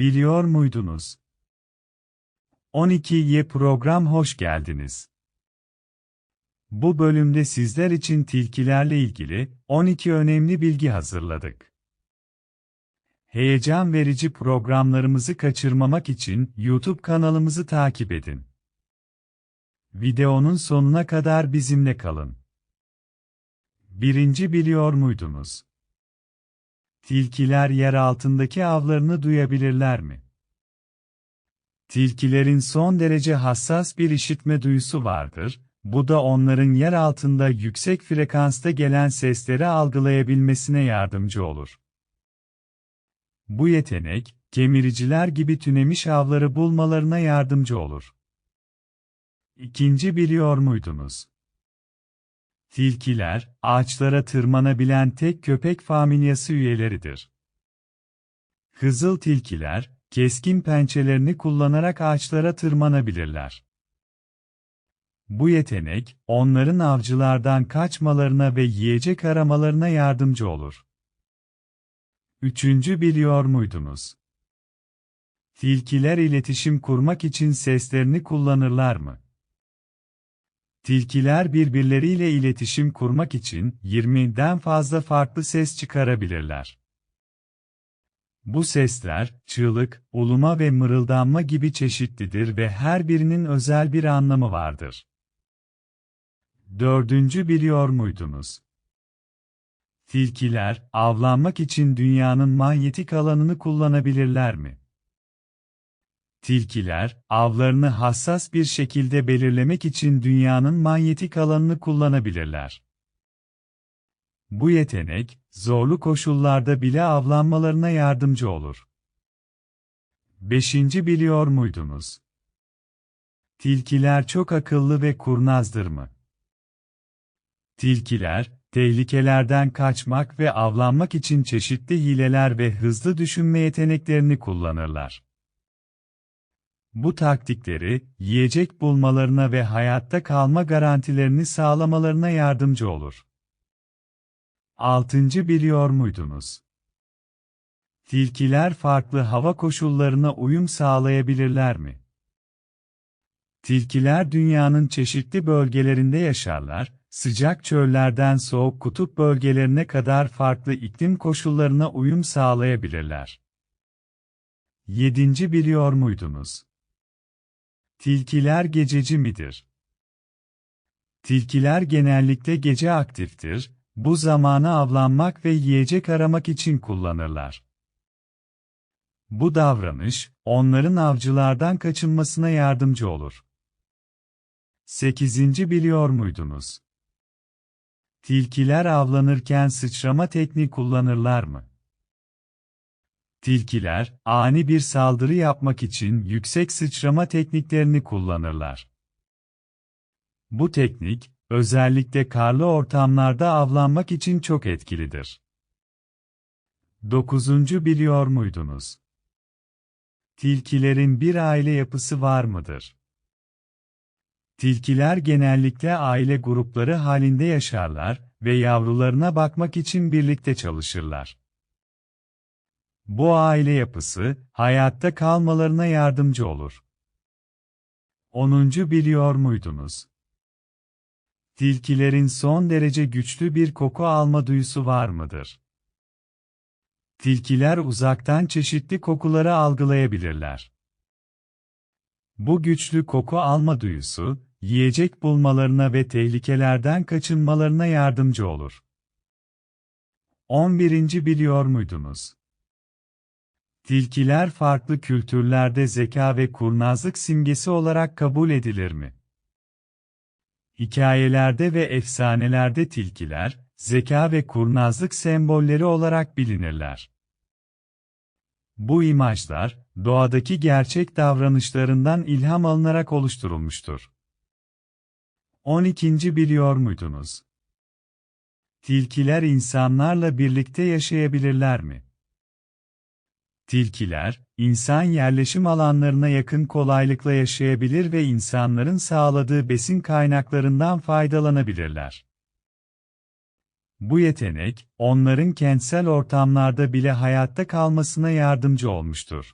Biliyor muydunuz? 12'ye program hoş geldiniz. Bu bölümde sizler için tilkilerle ilgili 12 önemli bilgi hazırladık. Heyecan verici programlarımızı kaçırmamak için YouTube kanalımızı takip edin. Videonun sonuna kadar bizimle kalın. Birinci biliyor muydunuz? Tilkiler yer altındaki avlarını duyabilirler mi? Tilkilerin son derece hassas bir işitme duyusu vardır, bu da onların yer altında yüksek frekansta gelen sesleri algılayabilmesine yardımcı olur. Bu yetenek, kemiriciler gibi tünemiş avları bulmalarına yardımcı olur. İkinci biliyor muydunuz? Tilkiler, ağaçlara tırmanabilen tek köpek familyası üyeleridir. Kızıl tilkiler, keskin pençelerini kullanarak ağaçlara tırmanabilirler. Bu yetenek, onların avcılardan kaçmalarına ve yiyecek aramalarına yardımcı olur. Üçüncü biliyor muydunuz? Tilkiler iletişim kurmak için seslerini kullanırlar mı? Tilkiler birbirleriyle iletişim kurmak için 20'den fazla farklı ses çıkarabilirler. Bu sesler, çığlık, uluma ve mırıldanma gibi çeşitlidir ve her birinin özel bir anlamı vardır. Dördüncü biliyor muydunuz? Tilkiler, avlanmak için dünyanın manyetik alanını kullanabilirler mi? Tilkiler, avlarını hassas bir şekilde belirlemek için dünyanın manyetik alanını kullanabilirler. Bu yetenek, zorlu koşullarda bile avlanmalarına yardımcı olur. Beşinci biliyor muydunuz? Tilkiler çok akıllı ve kurnazdır mı? Tilkiler, tehlikelerden kaçmak ve avlanmak için çeşitli hileler ve hızlı düşünme yeteneklerini kullanırlar. Bu taktikleri, yiyecek bulmalarına ve hayatta kalma garantilerini sağlamalarına yardımcı olur. 6. biliyor muydunuz? Tilkiler farklı hava koşullarına uyum sağlayabilirler mi? Tilkiler dünyanın çeşitli bölgelerinde yaşarlar, sıcak çöllerden soğuk kutup bölgelerine kadar farklı iklim koşullarına uyum sağlayabilirler. 7. biliyor muydunuz? Tilkiler gececi midir? Tilkiler genellikle gece aktiftir, bu zamanı avlanmak ve yiyecek aramak için kullanırlar. Bu davranış, onların avcılardan kaçınmasına yardımcı olur. 8. biliyor muydunuz? Tilkiler avlanırken sıçrama tekniği kullanırlar mı? Tilkiler, ani bir saldırı yapmak için yüksek sıçrama tekniklerini kullanırlar. Bu teknik, özellikle karlı ortamlarda avlanmak için çok etkilidir. 9. biliyor muydunuz? Tilkilerin bir aile yapısı var mıdır? Tilkiler genellikle aile grupları halinde yaşarlar ve yavrularına bakmak için birlikte çalışırlar. Bu aile yapısı, hayatta kalmalarına yardımcı olur. 10. biliyor muydunuz? Tilkilerin son derece güçlü bir koku alma duyusu var mıdır? Tilkiler uzaktan çeşitli kokuları algılayabilirler. Bu güçlü koku alma duyusu, yiyecek bulmalarına ve tehlikelerden kaçınmalarına yardımcı olur. 11. biliyor muydunuz? Tilkiler farklı kültürlerde zeka ve kurnazlık simgesi olarak kabul edilir mi? Hikayelerde ve efsanelerde tilkiler, zeka ve kurnazlık sembolleri olarak bilinirler. Bu imajlar, doğadaki gerçek davranışlarından ilham alınarak oluşturulmuştur. 12. biliyor muydunuz? Tilkiler insanlarla birlikte yaşayabilirler mi? Tilkiler, insan yerleşim alanlarına yakın kolaylıkla yaşayabilir ve insanların sağladığı besin kaynaklarından faydalanabilirler. Bu yetenek, onların kentsel ortamlarda bile hayatta kalmasına yardımcı olmuştur.